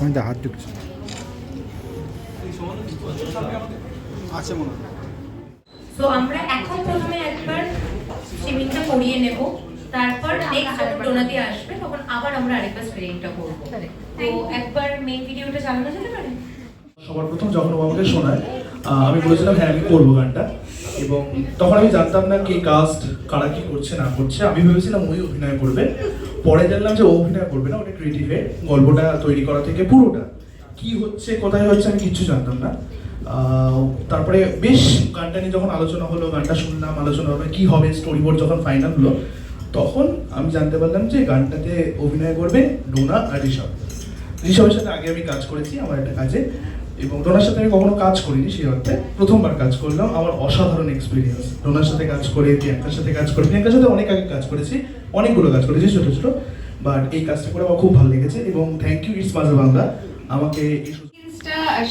আমি তো হাত ঢুকছে আছে মনে তো আমরা এখন প্রথমে একবার স্ট্রিমিংটা করিয়ে নেব। তারপর নেক্সট যখন ডোনাতে আসবে তখন আবার আমরা আরেকবার স্ক্রিনিংটা করব। তো একবার মেইন ভিডিওটা চালানো যেতে পারে? সবার প্রথম যখন ও আমাকে শোনায় আমি বলেছিলাম হ্যাঁ আমি করব গানটা। এবং তখন আমি জানতাম না কে কাস্ট কারা কি করছে না করছে। আমি ভেবেছিলাম ওই অভিনয় করবে। পরে জানলাম যে ও অভিনয় করবে না ওটা ক্রিয়েটিভে গল্পটা তৈরি করা থেকে পুরোটা। কি হচ্ছে, কোথায় হচ্ছে আমি কিচ্ছু জানতাম না। তারপরে বেশ গানটা নিয়ে যখন আলোচনা হলো, গানটা শুনলাম, আলোচনা হলো, কি হবে স্টোরি বোর্ড যখন ফাইনাল হলো, তখন আমি জানতে পারলাম যে গানটাতে অভিনয় করবে ডোনা আর ঋষভ। ঋষভের সাথে আগে আমি কাজ করেছি, আমার একটা কাজে। এবং ডোনার সাথে আমি কখনো কাজ করিনি সেই অর্থে প্রথমবার কাজ করলাম, আমার অসাধারণ এক্সপিরিয়েন্স ডোনার সাথে কাজ করে, প্রিয়াঙ্কার সাথে কাজ করে, প্রিয়াঙ্কার সাথে অনেক আগে কাজ করেছি, অনেকগুলো কাজ করেছি ছোটো ছোটো বাট এই কাজটা করে আমার খুব ভালো লেগেছে এবং থ্যাংক ইউ ইটস মাঝে বাংলা আমাকে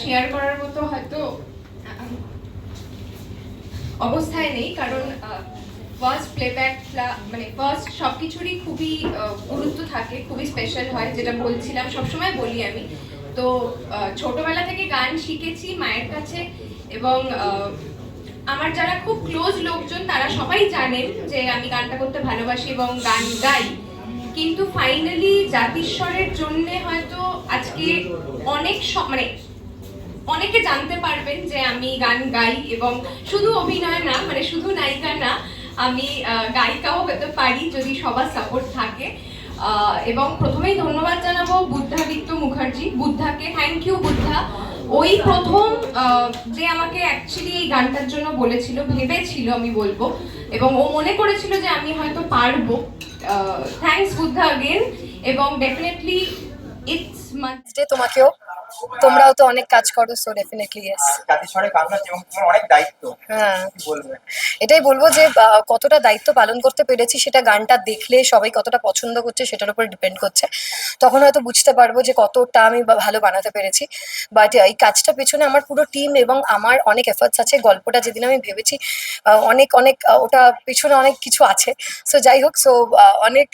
শেয়ার করার মতো হয়তো অবস্থায় নেই, কারণ ফার্স্ট প্লেব্যাক মানে ফার্স্ট সব কিছুরই খুবই গুরুত্ব থাকে, খুবই স্পেশাল হয়, যেটা বলছিলাম, সবসময় বলি আমি। তো ছোটবেলা থেকে গান শিখেছি মায়ের কাছে এবং আমার যারা খুব ক্লোজ লোকজন তারা সবাই জানেন যে আমি গানটা করতে ভালোবাসি এবং গান গাই। কিন্তু ফাইনালি জাতিস্বরের জন্য হয়তো আজকে অনেক মানে অনেকে জানতে পারবেন যে আমি গান গাই এবং শুধু অভিনয় না মানে শুধু নায়িকা না, আমি গায়িকাও হতে পারি যদি সবার সাপোর্ট থাকে। এবং প্রথমেই ধন্যবাদ জানাব বুদ্ধাদিত্য মুখার্জি। বুদ্ধাকে থ্যাংক ইউ বুদ্ধা। ওই প্রথম যে আমাকে অ্যাকচুয়ালি এই গানটার জন্য বলেছিল, ভেবেছিল আমি বলব, এবং ও মনে করেছিল যে আমি হয়তো পারব। থ্যাংকস বুদ্ধা আগেন এবং ডেফিনেটলি ইটস ডে তোমাকেও। তোমরাও তো অনেক কাজ করো সো ডেফিনেটলি ইয়েস অনেক দায়িত্ব। হ্যাঁ। এটাই বলব যে কতটা দায়িত্ব পালন করতে পেরেছি সেটা গানটা দেখলে সবাই কতটা পছন্দ করছে সেটার উপর ডিপেন্ড করছে। তখন হয়তো বুঝতে পারব যে কতটা আমি ভালো বানাতে পেরেছি। বাট এই কাজটা পেছনে আমার পুরো টিম এবং আমার অনেক এফার্টস আছে। গল্পটা যেদিন আমি ভেবেছি আহ, অনেক অনেক আহ, ওটা পেছনে অনেক কিছু আছে। সো যাই হোক সো অনেক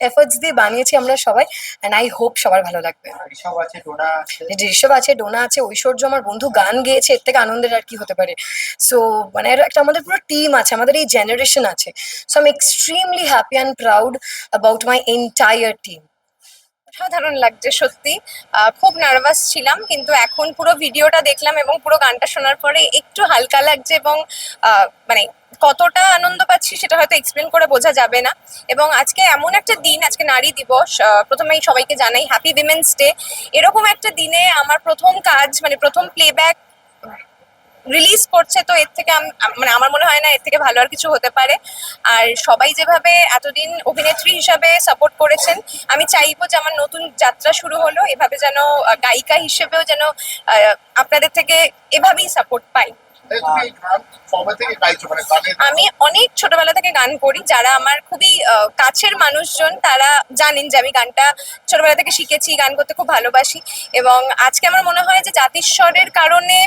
এফার্টস দিয়ে বানিয়েছি আমরা সবাই অ্যান্ড আই হোপ সবার ভালো লাগবে। ঋষভ আছে ডোনা আছে। ঐশ্বর্য আমার বন্ধু গান গেয়েছে এর থেকে আনন্দের আর কি হতে পারে। সো মানে একটা আমাদের পুরো টিম আছে আমাদের এই জেনারেশন আছে। So I am extremely happy and proud about my entire team অসাধারণ লাগছে সত্যি। খুব নার্ভাস ছিলাম কিন্তু এখন পুরো ভিডিওটা দেখলাম এবং পুরো গানটা শোনার পরে একটু হালকা লাগছে এবং মানে কতটা আনন্দ পাচ্ছি সেটা হয়তো এক্সপ্লেন করে বোঝা যাবে না। এবং আজকে এমন একটা দিন, আজকে নারী দিবস প্রথমেই সবাইকে জানাই হ্যাপি উইমেন্স ডে এরকম একটা দিনে আমার প্রথম কাজ মানে প্রথম প্লেব্যাক রিলিজ করছে তো এর থেকে মানে আমার মনে হয় না এর থেকে ভালো আর কিছু হতে পারে। আর সবাই যেভাবে এতদিন অভিনেত্রী হিসাবে সাপোর্ট করেছেন, আমি চাইব যে আমার নতুন যাত্রা শুরু হলো, এভাবে যেন গায়িকা হিসেবেও যেন আপনাদের থেকে এভাবেই সাপোর্ট পাই। মানে আমি অনেক ছোটবেলা থেকে গান করি। যারা আমার খুবই কাছের মানুষজন, তারা জানেন যে আমি গানটা ছোটবেলা থেকে শিখেছি, গান করতে খুব ভালোবাসি। এবং আজকে আমার মনে হয় যে জাতিস্বরের কারণে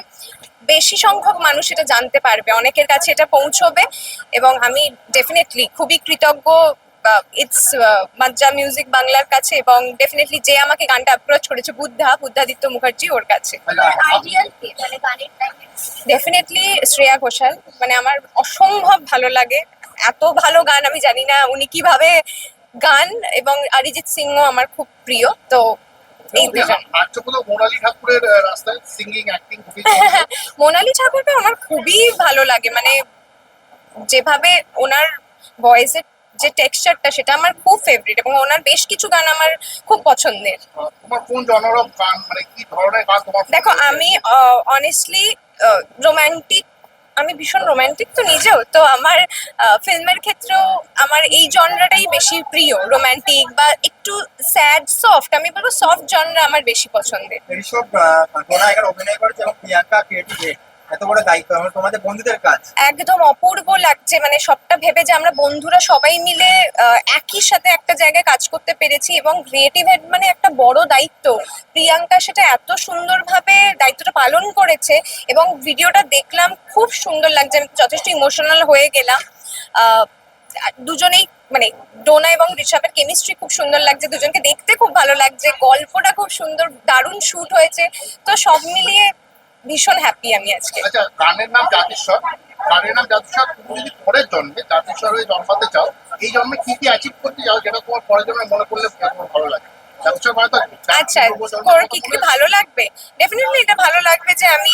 বেশি সংখ্যক মানুষ এটা জানতে পারবে। অনেকের কাছে এটা পৌঁছবে। এবং আমি ডেফিনেটলি খুবই কৃতজ্ঞ ইটস মাজ্জা মিউজিক বাংলার কাছে এবং ডেফিনেটলি যে আমাকে গানটা অ্যাপ্রোচ করেছে বুদ্ধা বুদ্ধাদিত্য মুখার্জি ওর কাছে। ডেফিনেটলি শ্রেয়া ঘোষাল মানে আমার অসম্ভব ভালো লাগে। এত ভালো গান আমি জানি না উনি কীভাবে গান এবং অরিজিৎ সিংও আমার খুব প্রিয় তো মোনালি ঠাকুরকে আমার খুবই ভালো লাগে মানে যেভাবে ওনার ভয়েসের যে টেক্সচারটা সেটা আমার খুব ফেভারিট এবং ওনার বেশ কিছু গান আমার খুব পছন্দের। তোমার কোন জনর গান মানে কি ধরনের গান তোমার দেখো আমি অনেস্টলি রোম্যান্টিক আমি ভীষণ রোম্যান্টিক তো নিজেও। তো আমার ফিল্মের ক্ষেত্রেও আমার এই জনরাটাই বেশি প্রিয় রোম্যান্টিক বা একটু স্যাড সফট আমি বলব সফট জনরা আমার বেশি পছন্দের। ঋষভ আহ, অভিনয় প্রিয়াঙ্কা ক্রিয়েটিভ দায়িত্ব বন্ধুদের কাজ। একদম অপূর্ব লাগছে মানে সবটা ভেবে যে আমরা বন্ধুরা সবাই মিলে একই সাথে একটা জায়গায় কাজ করতে পেরেছি এবং ক্রিয়েটিভ হেড মানে একটা বড় দায়িত্ব। প্রিয়াঙ্কা সেটা এত সুন্দরভাবে দায়িত্বটা পালন করেছে এবং ভিডিওটা দেখলাম, খুব সুন্দর লাগছে, আমি যথেষ্ট ইমোশনাল হয়ে গেলাম। দুজনেই মানে ডোনা এবং ঋষভের কেমিস্ট্রি খুব সুন্দর লাগছে, দুজনকে দেখতে খুব ভালো লাগছে, গল্পটা খুব সুন্দর, দারুণ শুট হয়েছে। তো সব মিলিয়ে ভীষণ হ্যাপি আমি আজকে। আচ্ছা গানের নাম জাতিস্বর। গানের নাম জাতিস্বর তুমি যদি পরের জন্মে জাতিস্বর হয়ে জন্মাতে চাও এই জন্মে কি কি অ্যাচিভ করতে চাও যেটা তোমার পরের জন্মে মনে করলে তোমার ভালো লাগে? মানে আচ্ছা ওর কি কি ভালো লাগবে? ডেফিনেটলি এটা ভালো লাগবে যে আমি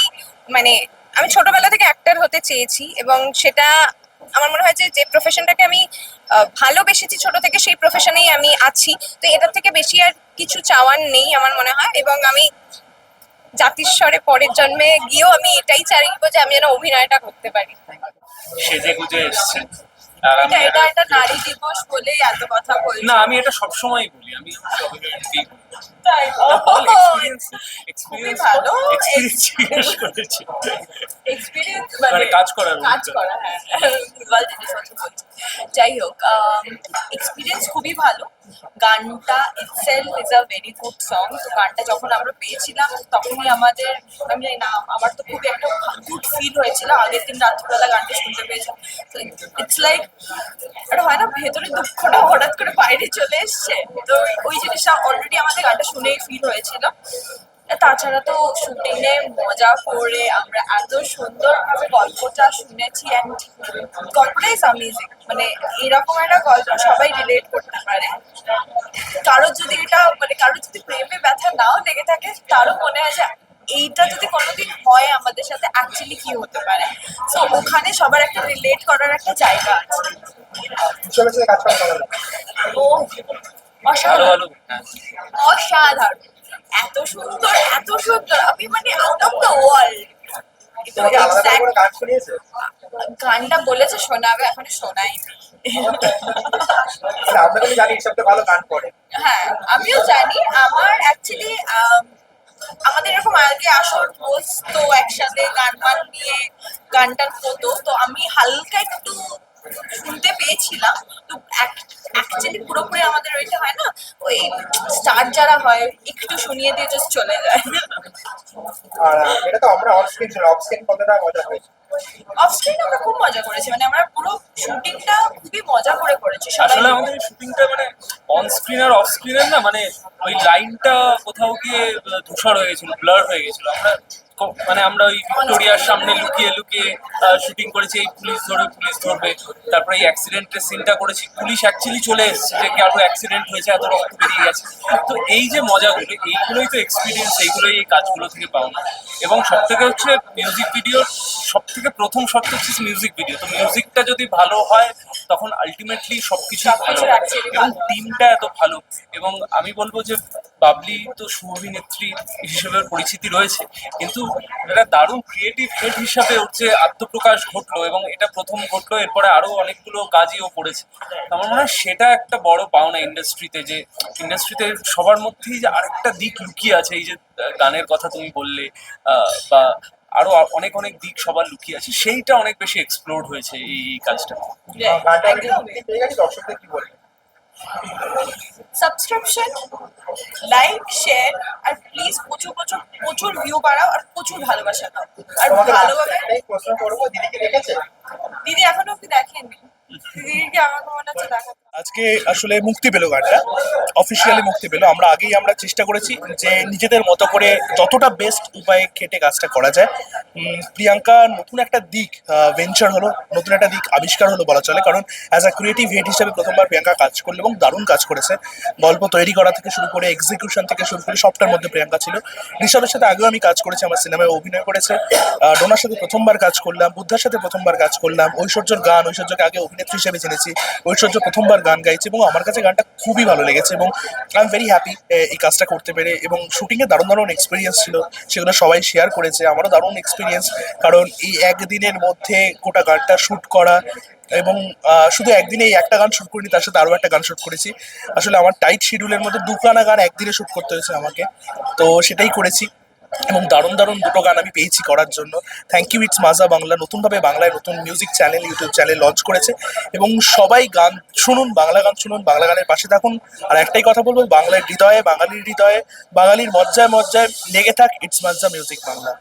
মানে আমি ছোটবেলা থেকে অ্যাক্টর হতে চেয়েছি এবং সেটা আমার মনে হয় যে যে প্রফেশনটাকে আমি ভালোবেসেছি ছোট থেকে সেই প্রফেশনেই আমি আছি। তো এটার থেকে বেশি আর কিছু চাওয়ার নেই আমার মনে হয় এবং আমি জাতিস্বরে পরের জন্মে গিয়েও আমি এটাই চাইব যে আমি যেন অভিনয়টা করতে পারি। সেজে গুজে এসছে। আর আমি এটা এটা একটা নারী দিবস বলেই এত কথা বলছি। না আমি এটা বলি। আমি তাই তা বল মানে। করা হ্যাঁ। যাই হোক এক্সপিরিয়েন্স খুবই ভালো। গানটা itself is a very good song তো গানটা যখন আমরা পেয়েছিলাম, তখনই আমাদের, আমি না, আমার তো খুবই একটা গুড ফিল হয়েছিল। আগের দিন রাত্রিবেলা গানটা শুনতে পেয়েছিলাম। তো ইটস লাইক একটা হয় না, ভেতরে দুঃখটা হঠাৎ করে বাইরে চলে এসছে। তো ওই- জিনিসটা অলরেডি আমাদের গানটা শুনেই ফিল হয়েছিল। তাছাড়া তো শুটিং এ মজা করে আমরা এত সুন্দরভাবে গল্পটা শুনেছি অ্যান্ড গল্পটা ইজ অ্যামেজিং মানে এরকম একটা গল্প সবাই রিলেট করতে পারে। কারোর যদি এটা মানে কারোর যদি প্রেমে ব্যথা নাও লেগে থাকে তারও মনে হয় যে এইটা যদি কোনোদিন হয় আমাদের সাথে অ্যাকচুয়ালি কি হতে পারে? তো ওখানে সবার একটা রিলেট করার একটা জায়গা আছে। করা ও অসাধারণ। হ্যাঁ। অসাধারণ। এত সুন্দর এত সুন্দর। আমি মানে আউট অফ দ্য ওয়ার্ল্ড গানটা বলেছে শোনাবে এখন শোনাই আমরা কিন্তু জানি ঋষভটা ভালো গান করে। হ্যাঁ আমিও জানি। আমার অ্যাকচুয়ালি আমাদের এরকম আগে আসর বসতো একসাথে গান মান নিয়ে গান টান হতো তো আমি হালকা একটু শুনতে পেয়েছিলাম। তো অ্যাকচুয়ালি পুরোপুরি আমাদের ওইটা হয় না ওই স্টার যারা হয় একটু শুনিয়ে দিয়ে জাস্ট চলে যায়। আর এটা তো আমরা অফ স্ক্রিন ছিল অফ স্ক্রিন কতটা মজা হয়েছে? অফ স্ক্রিন আমরা খুব মজা করেছি মানে আমরা পুরো শুটিংটা খুবই মজা করে করেছি আসলে আমাদের শুটিংটা মানে অন স্ক্রিন আর অফ স্ক্রিনের না মানে ওই লাইনটা কোথাও গিয়ে ধূসর হয়ে গেছিল ব্লার হয়ে গেছিল। আমরা মানে আমরা ওই ভিক্টোরিয়ার সামনে লুকিয়ে লুকিয়ে শুটিং করেছি এই পুলিশ ধরবে পুলিশ ধরবে। তারপরে এই অ্যাক্সিডেন্টের সিনটা করেছি পুলিশ অ্যাকচুয়ালি চলে এসেছে যে কারও অ্যাক্সিডেন্ট হয়েছে এত রক্ত বেরিয়ে গেছে। তো এই যে মজাগুলো এইগুলোই তো এক্সপিরিয়েন্স এইগুলোই এই কাজগুলো থেকে পাওনা এবং সব থেকে হচ্ছে মিউজিক ভিডিওর সব থেকে প্রথম শর্ত হচ্ছে মিউজিক ভিডিও তো মিউজিকটা যদি ভালো হয় তখন আলটিমেটলি সবকিছু ভালো। সবকিছু হয়। actually এবং টিমটা এত ভালো। এবং আমি বলব যে বাবলি তো সুঅভিনেত্রী হিসেবে পরিচিতি রয়েছে। কিন্তু এটা দারুণ ক্রিয়েটিভ হেড হিসাবে ওর যে আত্মপ্রকাশ ঘটলো এবং এটা প্রথম ঘটলো, এরপরে আরও অনেকগুলো কাজই ও করেছে। আমার মনে হয় সেটা একটা বড় পাওনা ইন্ডাস্ট্রিতে যে ইন্ডাস্ট্রিতে সবার মধ্যেই যে আরেকটা দিক লুকিয়ে আছে, এই যে গানের কথা তুমি বললে বা আরও অনেক অনেক দিক সবার লুকিয়ে আছে, সেইটা অনেক বেশি এক্সপ্লোর হয়েছে এই কাজটা। সাবস্ক্রিপশন লাইক শেয়ার আর প্লিজ প্রচুর প্রচুর প্রচুর ভিউ বাড়াও আর প্রচুর ভালোবাসা দাও। আর ভালোভাবে দিদি এখনও অব্দি দেখেননি দিদিকে আমাকে মনে হচ্ছে দেখা আজকে আসলে মুক্তি পেল গানটা অফিসিয়ালি মুক্তি পেল। আমরা আগেই আমরা চেষ্টা করেছি যে নিজেদের মতো করে যতটা বেস্ট উপায়ে খেটে কাজটা করা যায়। প্রিয়াঙ্কা নতুন একটা দিক ভেঞ্চার হলো, নতুন একটা দিক আবিষ্কার হলো বলা চলে। কারণ অ্যাজ আ ক্রিয়েটিভ হেড হিসেবে প্রথমবার প্রিয়াঙ্কা কাজ করল এবং দারুণ কাজ করেছে। গল্প তৈরি করা থেকে শুরু করে এক্সিকিউশন থেকে শুরু করে সবটার মধ্যে প্রিয়াঙ্কা ছিল। ঋষভের সাথে আগেও আমি কাজ করেছি, আমার সিনেমায় অভিনয় করেছে। ডোনার সাথে প্রথমবার কাজ করলাম, বুদ্ধার সাথে প্রথমবার কাজ করলাম। ঐশ্বর্যর গান, ঐশ্বর্যকে আগে অভিনেত্রী হিসেবে চিনেছি ঐশ্বর্য প্রথমবার গান গাইছে এবং আমার কাছে গানটা খুবই ভালো লেগেছে এবং আই এম ভেরি হ্যাপি এই কাজটা করতে পেরে এবং শুটিংয়ে দারুণ দারুণ এক্সপিরিয়েন্স ছিল, সেগুলো সবাই শেয়ার করেছে, আমারও দারুণ এক্সপিরিয়েন্স কারণ এই একদিনের মধ্যে গোটা গানটা শ্যুট করা এবং শুধু একদিনে এই একটা গান শ্যুট করিনি, তার সাথে আরও একটা গান শ্যুট করেছি, আসলে আমার টাইট শিডিউলের মধ্যে দুখানা গান একদিনে শ্যুট করতে হয়েছে আমাকে, তো সেটাই করেছি। এবং দারুণ দারুণ দুটো গান আমি পেয়েছি করার জন্য। থ্যাংক ইউ ইটস মাজা বাংলা নতুনভাবে বাংলায় নতুন music channel YouTube channel launch করেছে এবং সবাই গান শুনুন, বাংলা গান শুনুন, বাংলা গানের পাশে থাকুন। আর একটাই কথা বলব, বাংলার হৃদয়ে, বাঙালির হৃদয়ে, বাঙালির মজ্জায় মজ্জায় লেগে থাক ইটস মাজা মিউজিক বাংলা